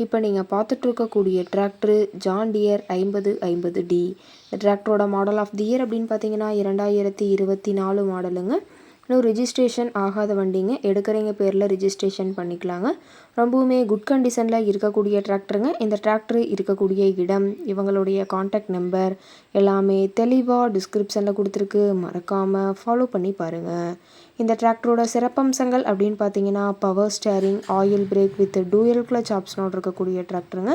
இப்போ நீங்கள் பார்த்துட்ருக்கக்கூடிய tractor John dear ஐம்பது ஐம்பது டி இந்த டிராக்டரோட மாடல் ஆஃப் தி இயர் அப்படின்னு பார்த்தீங்கன்னா இரண்டாயிரத்தி இருபத்தி நாலு மாடலுங்க இன்னும் ரிஜிஸ்ட்ரேஷன் ஆகாத வண்டிங்க. எடுக்கிறவங்க பேரில் ரிஜிஸ்ட்ரேஷன் பண்ணிக்கலாங்க. ரொம்பவுமே குட் கண்டிஷனில் இருக்கக்கூடிய டிராக்டருங்க இந்த டிராக்டர் இருக்கக்கூடிய இடம் இவங்களுடைய காண்டாக்ட் நம்பர் எல்லாமே தெளிவாக டிஸ்கிரிப்ஷனில் கொடுத்துருக்கு. மறக்காமல் ஃபாலோ பண்ணி பாருங்கள் இந்த டிராக்டரோட சிறப்பம்சங்கள் அப்படின்னு பார்த்தீங்கன்னா power steering oil brake with dual clutch ஆப்ஷனோடு இருக்கக்கூடிய டிராக்டருங்க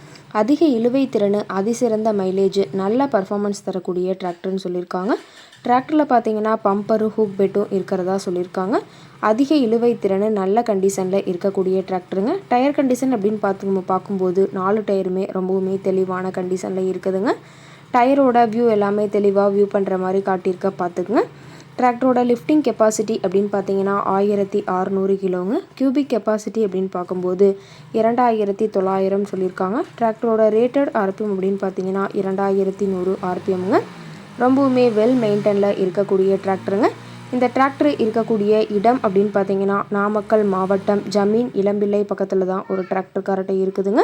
அதிக இழுவை திறன் அதிசிறந்த மைலேஜ் நல்ல பர்ஃபார்மன்ஸ் தரக்கூடிய டிராக்டர்னு சொல்லியிருக்காங்க. டிராக்டரில் பார்த்தீங்கன்னா பம்பரு ஹூக் பெட்டும் இருக்கிறதா சொல்லியிருக்காங்க. அதிக இழுவை திறன் நல்ல கண்டிஷனில் இருக்கக்கூடிய டிராக்டருங்க டயர் கண்டிஷன் அப்படின்னு பார்த்து பார்க்கும்போது நாலு டயருமே ரொம்பவுமே தெளிவான கண்டிஷனில் இருக்குதுங்க. டயரோட வியூ எல்லாமே தெளிவாக வியூ பண்ணுற மாதிரி காட்டியிருக்க பார்த்துக்குங்க டிராக்டரோட லிஃப்டிங் கெப்பாசிட்டி அப்படின்னு பார்த்தீங்கன்னா ஆயிரத்தி அறநூறு கிலோங்க. கியூபிக் கெப்பாசிட்டி அப்படின்னு பார்க்கும்போது இரண்டாயிரத்தி தொள்ளாயிரம் சொல்லியிருக்காங்க. டிராக்டரோட ரேட்டட் ஆர்பிஎம் அப்படின்னு பார்த்தீங்கன்னா இரண்டாயிரத்தி நூறு ஆர்பிஎம்ங்க. ரொம்பவுமே வெல் மெயின்டெனில் இருக்கக்கூடிய டிராக்டருங்க. இந்த டிராக்டர் இருக்கக்கூடிய இடம் அப்படின்னு பார்த்தீங்கன்னா நாமக்கல் மாவட்டம் ஜமீன் இளம்பிள்ளை பக்கத்தில் தான் ஒரு டிராக்டர் கரட்டை இருக்குதுங்க.